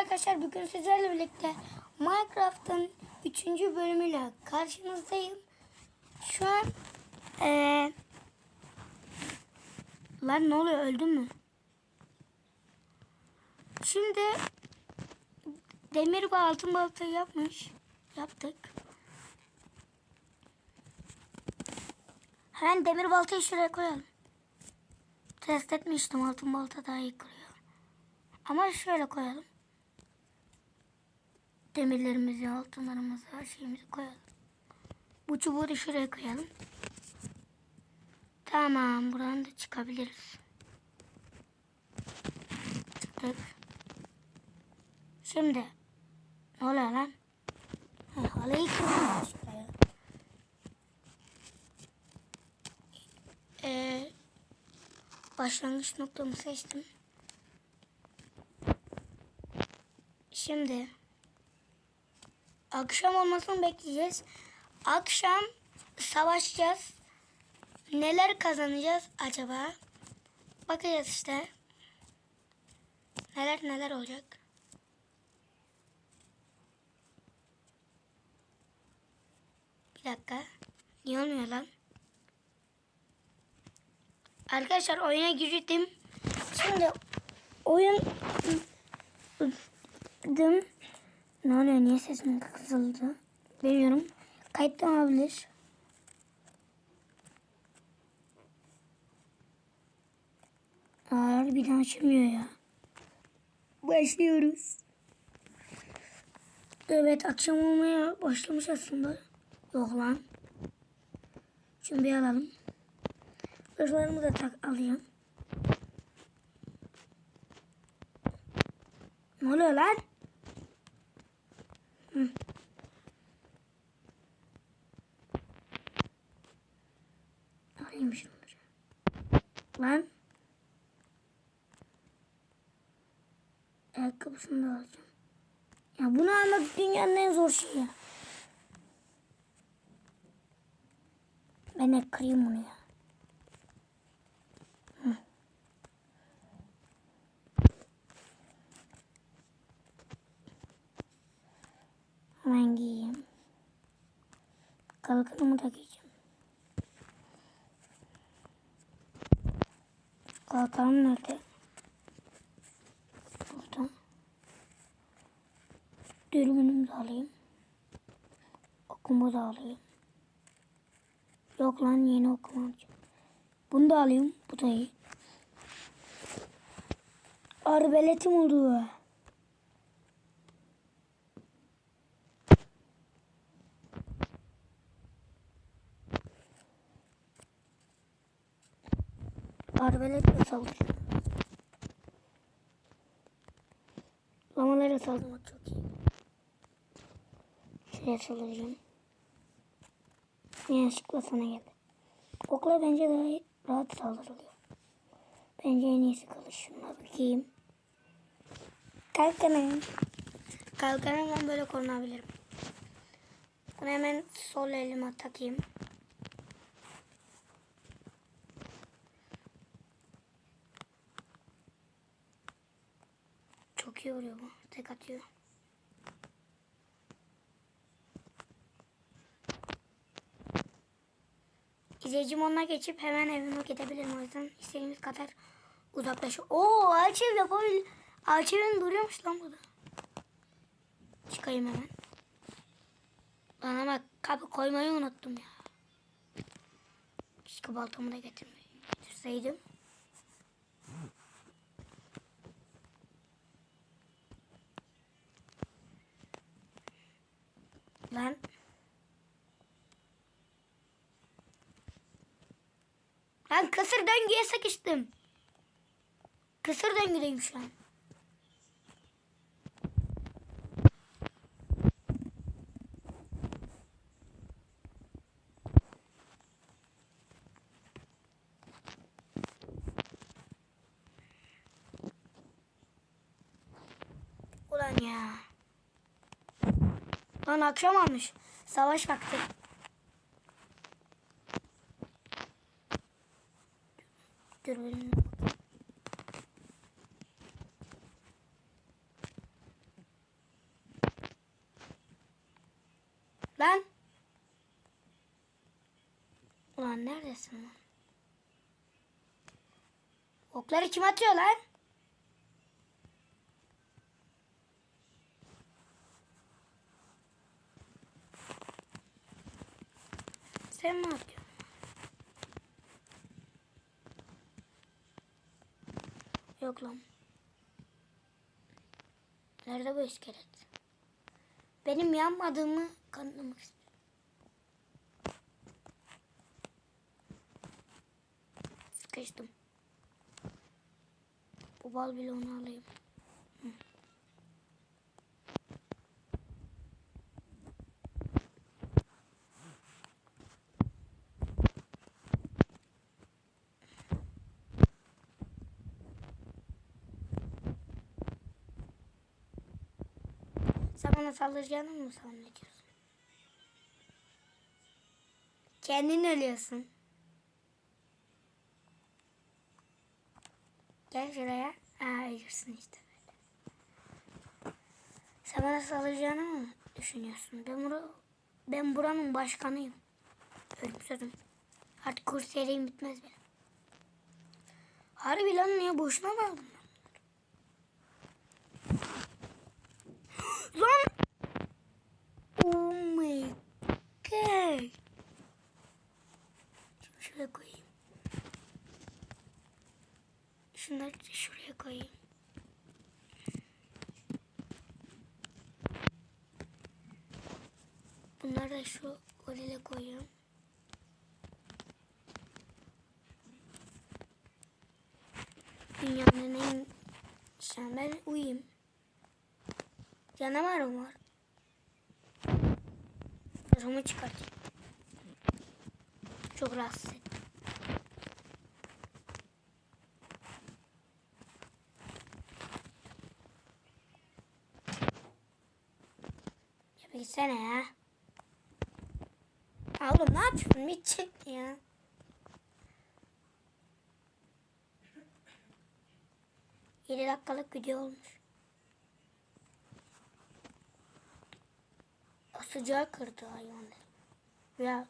arkadaşlar bugün sizlerle birlikte Minecraft'ın 3. bölümüyle karşınızdayım. Şu an eee Lan ne oluyor öldün mü? Şimdi demir ve altın baltayı yapmış. Yaptık. Hemen demir baltayı şuraya koyalım. Test etmiştim altın balta daha iyi kırıyor. Ama şöyle koyalım. Demirlerimizi, altınlarımızı, her şeyimizi koyalım. Bu çubuğu da şuraya koyalım. Tamam, buradan da çıkabiliriz. Çıktık. Şimdi, ne oluyor lan? Ha, halıyı kırdım. Ee, başlangıç noktamı seçtim. Şimdi akşam olmasını bekleyeceğiz. Akşam savaşacağız. Neler kazanacağız acaba? Bakacağız işte. Neler neler olacak. Bir dakika. Niye olmuyor lan? Arkadaşlar oyuna girdim. Şimdi oyun Dım. Ne oluyor? Niye sesim kısıldı? Bilmiyorum. Kayıtta olabilir. Aa, bir daha açılmıyor ya. Başlıyoruz. Evet akşam olmaya başlamış aslında. Yok lan. Şunu bir alalım. Hırslarımı da tak alayım. Ne oluyor lan? Hı. Alayım şunları. Lan. Ayakkabısını da alacağım. Ya bunu almak dünyanın en zor şeyi. Ben de kırayım bunu ya. Hemen giyeyim. Kalkanımı da giyeceğim. Kalkanım nerede? Burada. Dürbünümü de alayım. Okumu da alayım. Yok lan yeni okuma alacağım. Bunu da alayım. Bu da iyi. Arbeletim oldu. Arbeletle saldıracağım. Lamalara saldırmak çok iyi. Şuraya saldıracağım. Yanlışlıkla sana geldi. Okla bence daha rahat saldırılıyor. Bence en iyisi kalış. Şunları giyeyim. Kalkanım. Kalkanımla böyle korunabilirim. Bunu hemen sol elime takayım. Çok iyi oluyor bu. Tek atıyor. Onunla geçip hemen evime gidebilirim. O yüzden istediğimiz kadar uzaklaş. Oo ağaç ev yapabil. Ağaç duruyormuş lan burada. Çıkayım hemen. Lan ama kapı koymayı unuttum ya. Keşke baltamı da getirmeyi getirseydim. Lan. Lan kısır döngüye sıkıştım. Kısır döngüdeyim şu an. Ulan ya. Lan akşam olmuş. Savaş vakti. Dur benim. Lan. Neredesin lan? Okları kim atıyor lan? Sen mi atıyorsun? Yok lan. Nerede bu iskelet? Benim yanmadığımı kanıtlamak istiyorum. Sıkıştım. Bu bal bile onu alayım. Sen bana saldıracağını mı zannediyorsun? Kendin ölüyorsun. Gel şuraya. Ha ölürsün işte böyle. Sen bana saldıracağını mı düşünüyorsun? Ben, bura, ben buranın başkanıyım. Ölümsüzüm. Artık kurseriyim bitmez benim. Harbi lan niye boşuna mı aldım ben? Lan! Oh my god! Şunu şuraya koyayım. Şunları da şuraya koyayım. Bunları da şu gorile koyuyorum. Dünyanın en... Sen ben uyuyayım. Canavarım var. Kafamı çıkartayım. Çok rahatsız ettim. Gitsene ya. Ya Oğlum ne yapıyorsun? Bir çık ya. Yedi dakikalık video olmuş. O sıcağı kırdı hayvanlar. Ya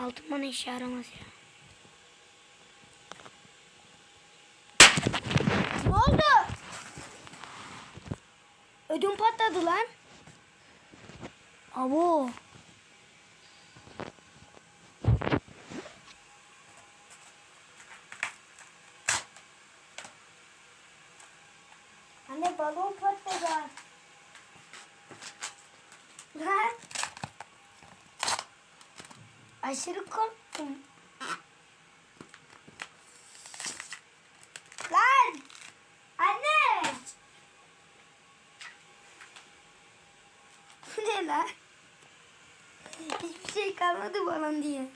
altın bana işe yaramaz ya. Ne oldu? Ödüm patladı lan. Abo. Anne balon patladı. Lan. Aşırı korktum. Lan. Anne. Ne lan? Hiçbir şey kalmadı balon diye.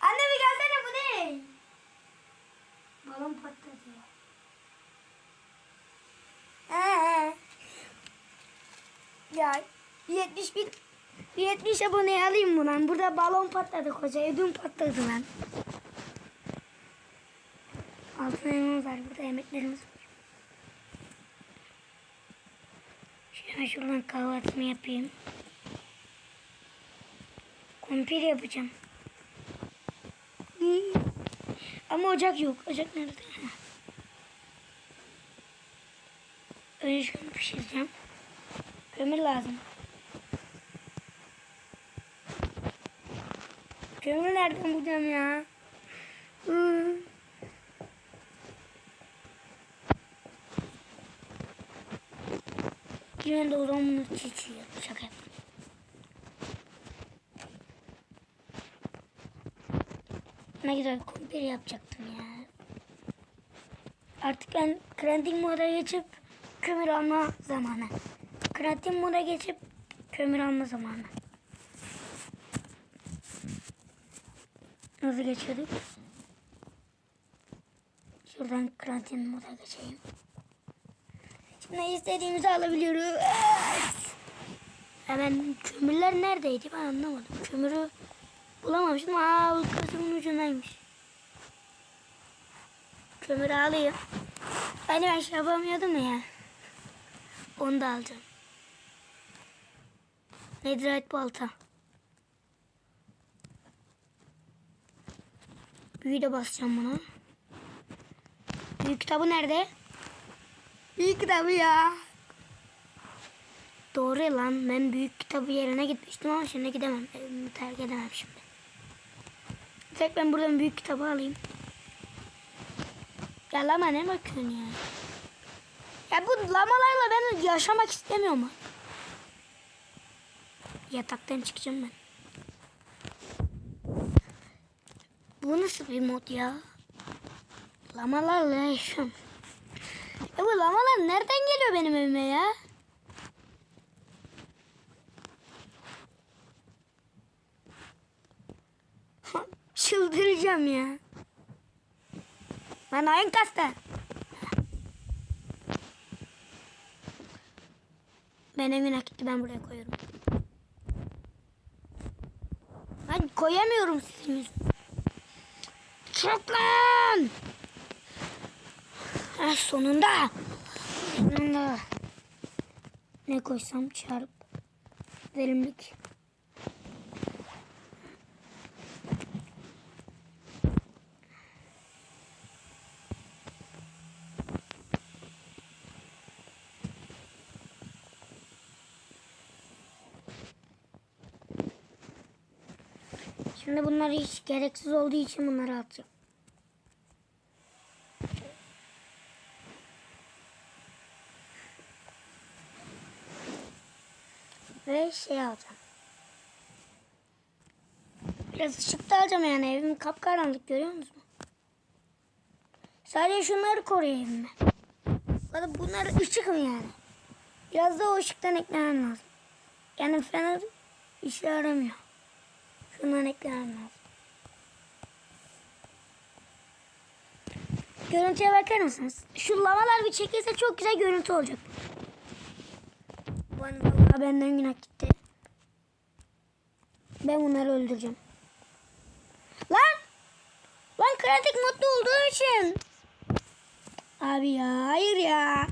Anne bir gelsene bu ne? Balon patladı. Ee, ya 71 70 abone alayım mı lan? Burada balon patladı koca. Ödüm patladı lan. Altın elmamız var. Burada yemeklerimiz var. Şöyle şuradan kahvaltımı yapayım. Kumpir yapacağım. Ama ocak yok. Ocak nerede? Önce şunu pişireceğim. Kömür lazım. Kömür nereden bulacağım ya? Hmm. Yine de o zaman bunu çiçeği Şaka yaptım. Ne güzel kumpir yapacaktım ya. Artık ben crafting moda geçip kömür alma zamanı. Crafting moda geçip kömür alma zamanı. Nasıl geçiyorduk? Şuradan crafting moda geçeyim. Şimdi istediğimizi alabiliyoruz. Hemen kömürler neredeydi ben anlamadım. Kömürü bulamamıştım. Aa kasımın ucundaymış. Kömürü alayım. Hani ben şey yapamıyordum ya. Onu da alacağım. Nedret balta. Büyü de basacağım buna. Büyük kitabı nerede? Büyük kitabı ya. Doğru lan ben büyük kitabı yerine gitmiştim ama şimdi gidemem. Evimi terk edemem şimdi. Tek ben buradan büyük kitabı alayım. Ya lama ne bakıyorsun ya? Ya bu lamalarla ben yaşamak istemiyorum. Yataktan çıkacağım ben. Bu nasıl bir mod ya? Lamalarla yaşıyorum. Ya bu lamalar nereden geliyor benim evime ya? Çıldıracağım ya. Ben oyun kastı. Benim günah gitti ben buraya koyuyorum. Ben koyamıyorum sizin yüzünüzden. Çok lan. Ha, sonunda. Sonunda. Ne koysam çarp. Verimlilik. Şimdi bunlar hiç gereksiz olduğu için bunları atacağım. Ve şey alacağım. Biraz ışık da alacağım yani evim kapkaranlık görüyor musun? Sadece şunları koruyayım ben. Valla bunlar ışık mı yani? Biraz da o ışıktan eklemem lazım. Yani fener işe yaramıyor. Şundan eklemem lazım. Görüntüye bakar mısınız? Şu lavalar bir çekilse çok güzel görüntü olacak. Bana vallahi benden günah gitti. Ben bunları öldüreceğim. Lan! Lan kritik mutlu olduğu için. Abi ya hayır ya.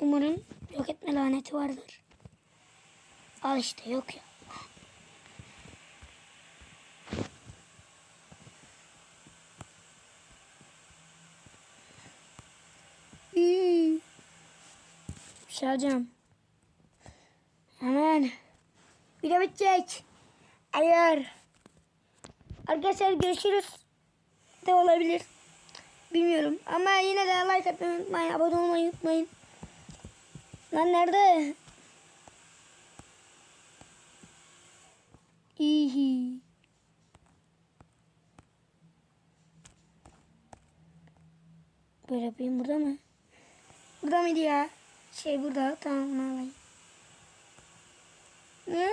Umarım yok etme laneti vardır. Al işte yok ya. Hmm. Bir şey alacağım. Hemen. Bir de bitecek. Hayır. Arkadaşlar görüşürüz. De olabilir. Bilmiyorum. Ama yine de like atmayı unutmayın. Abone olmayı unutmayın. Lan nerede? İyi. Böyle yapayım burada mı? Burada mıydı ya? Şey burada. Tamam bunu alayım. Ne?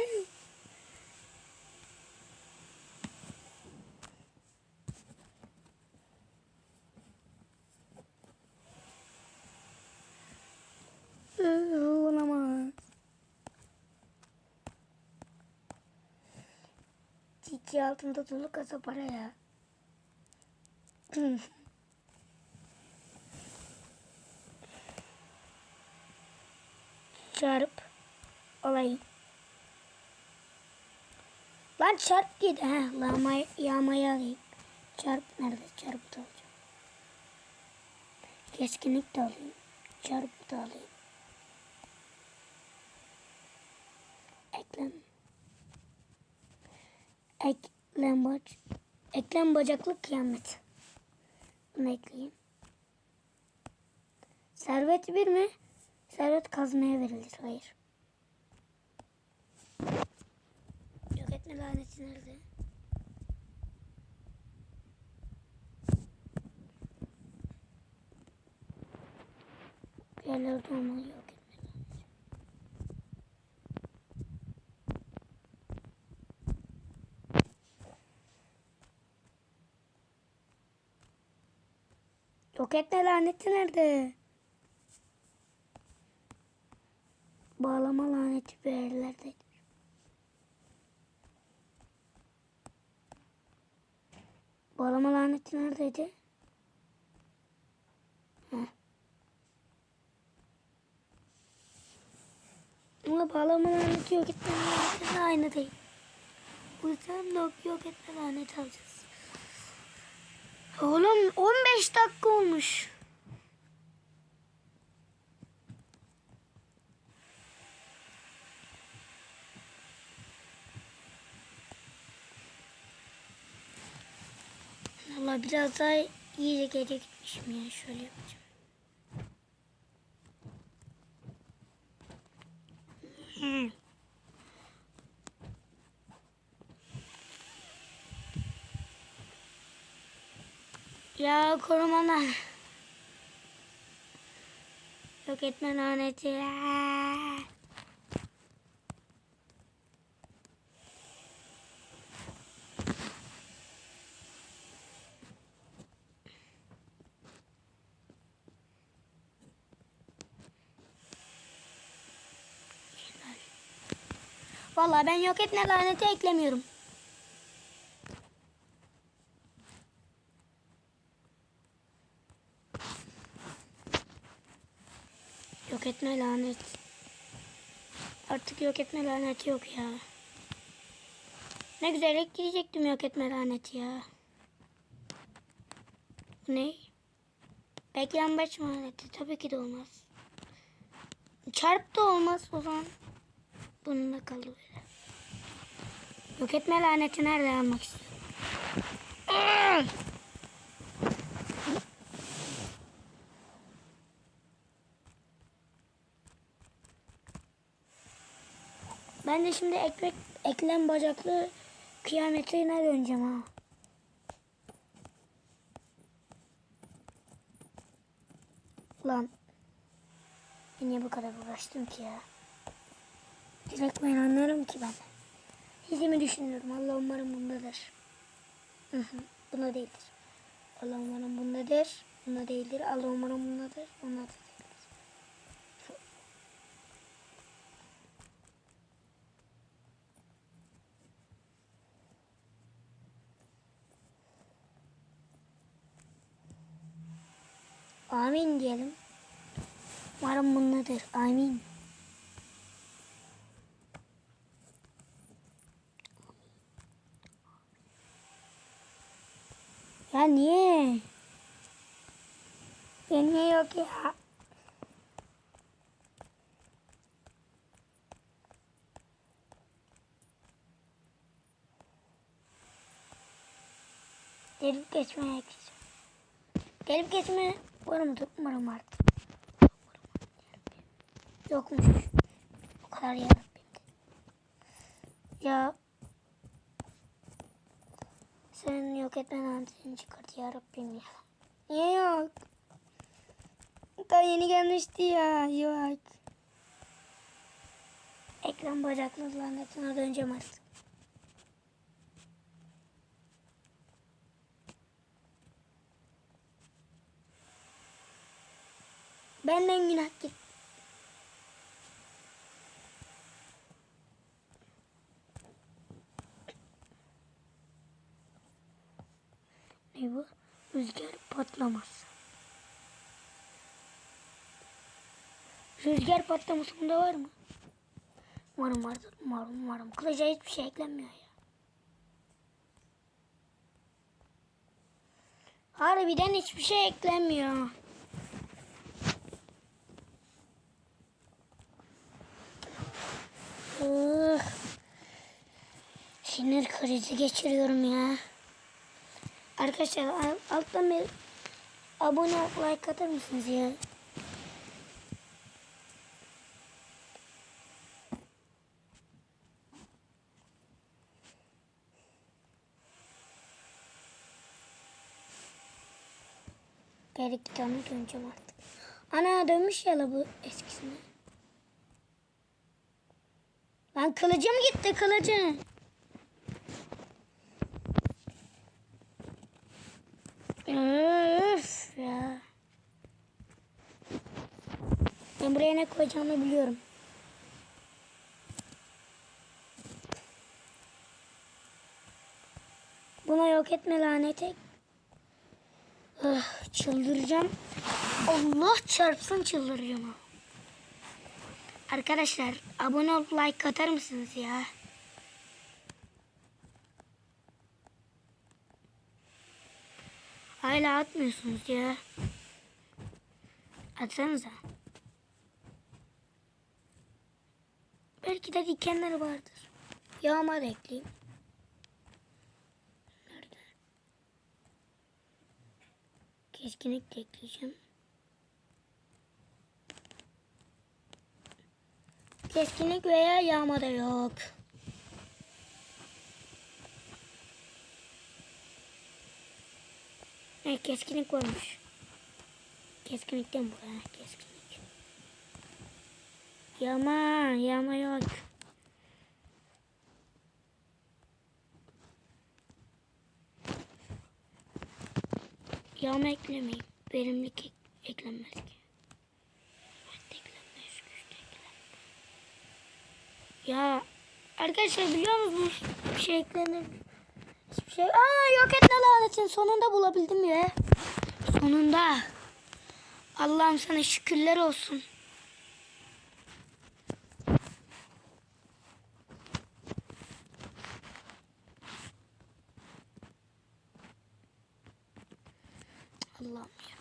Iı, Olamaz. Çiçeği altında dolu kasa para ya. Çarp olayı. Lan çarp gidi ha. Lama, yağmayı alayım. Çarp nerede? Çarpı da alacağım. Keskinlik de alayım. Çarpı da alayım. Eklem. Eklem bac. Eklem bacaklı kıyamet. Bunu ekleyeyim. Servet bir mi? Servet kazmaya verilir. Hayır. Yok etme laneti nerede? Yerlerde olmalı yok Yok etme laneti nerede? bağlama laneti bir yerlerdeydi. Bağlama laneti neredeydi? Heh. Ama bağlama laneti yok etme laneti aynı değil. Bu yüzden yok, yok laneti alacağız. Oğlum 15 dakika olmuş. Valla biraz daha iyice geri gitmişim ya. Şöyle yapacağım. Hmm. Ya korumalar. Yok etme laneti. Aa. Vallahi ben yok etme laneti eklemiyorum. Yok etme lanet. Artık yok etme laneti yok ya. Ne güzel ekleyecektim yok etme laneti ya. Ne? Beklenmeç laneti. Tabii ki de olmaz. Çarp da olmaz o zaman. Bununla kaldı böyle. Yok etme laneti nerede almak istiyorum. Ben de şimdi ekmek eklem bacaklı kıyametine döneceğim ha. Lan. Niye bu kadar uğraştım ki ya? Direkt ben anlarım ki ben. Hizimi düşünüyorum. Allah umarım bundadır. Hı hı. Bunda değildir. Allah umarım bundadır. Bunda değildir. Allah umarım bundadır. Bunda Amin diyelim. Umarım bundadır. Amin. Ya niye? Ya niye yok ya? Gelip geçmeye gideceğim. Gelip geçme var mıdır? Umarım vardır. Yokmuş. O kadar yarabbim. Ya sen yok etmen anteni çıkart ya Rabbim ya. Niye yok? Daha yeni gelmişti ya. Yok. Ekran bacaklı lanetine döneceğim artık. Benden günah git. Ne bu? Rüzgar patlaması. Rüzgar patlaması bunda var mı? Umarım vardır. Umarım umarım. Kılıca hiçbir şey eklenmiyor ya. Harbiden hiçbir şey eklenmiyor. Sinir krizi geçiriyorum ya. Arkadaşlar al- alttan bir abone like atar mısınız ya? Geri iki tane döneceğim artık. Ana dönmüş ya bu eskisine. Lan kılıcım gitti kılıcım. Öf ya. Ben buraya ne koyacağımı biliyorum. Buna yok etme lanete. Ah, çıldıracağım. Allah çarpsın çıldıracağım. Arkadaşlar abone olup like atar mısınız ya? Hala atmıyorsunuz ya. Atsanıza. Belki de dikenler vardır. Yağma da ekleyeyim. Nerede? Keskinlik de ekleyeceğim. Keskinlik veya yağma da yok. Evet keskinlik varmış. Keskinlikten bu ha keskinlik. Yağma, yağma yok. Yağma eklemeyeyim. Verimlilik ek- eklenmez ki. Evet, eklenmez, güçlü eklenmez. Ya arkadaşlar biliyor musunuz? Bir şey eklenir. Hiçbir şey. Aa yok etme lanetin. Sonunda bulabildim ya. Sonunda. Allah'ım sana şükürler olsun. Allah'ım ya.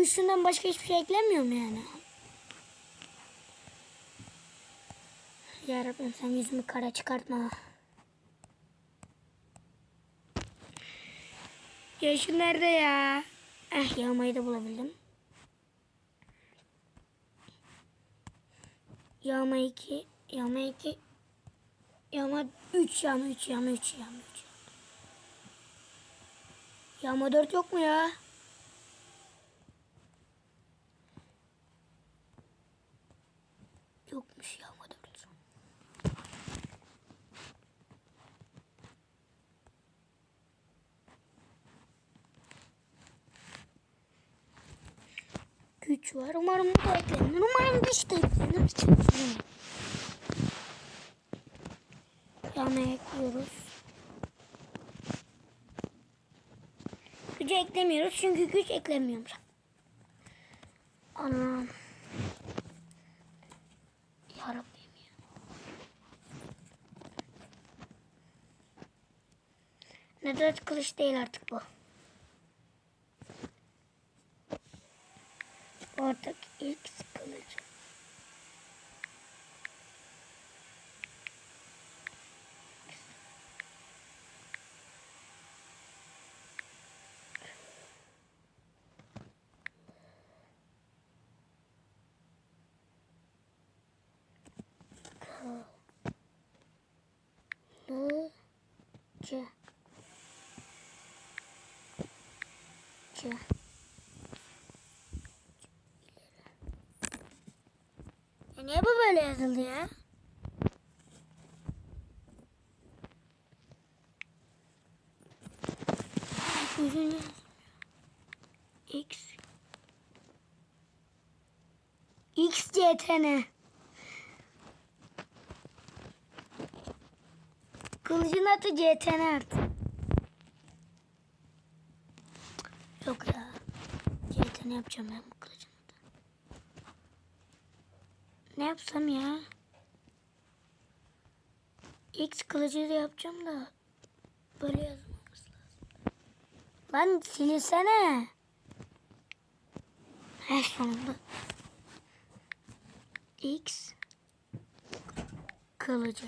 Üstünden başka hiçbir şey eklemiyor mu yani? Ya Rabbim sen yüzümü kara çıkartma. Ya şu nerede ya? Eh yağmayı da bulabildim. Yağma 2, yağma 2, yağma 3, yağma 3, yağma 3, yağma 3. Yağma 4 yok mu ya? Yokmuş yağma 4. Güç var. Umarım bu da eklenir. Umarım güç de eklenir. Yağma ekliyoruz. Gücü eklemiyoruz çünkü güç eklemiyormuş. Anam. Yarabbim ya. Kılıç değil artık bu. Artık X kılıcı. Kılıcı. Cı. Ya niye bu böyle yazıldı ya? Yazmıyor. X. X CTN. Kılıcın adı CTN artık. Yok ya. CTN yapacağım ben bu kılıcın adı. Ne yapsam ya? X kılıcı da yapacağım da böyle yazmamız lazım. Lan silsene. He sonunda. X kılıcı.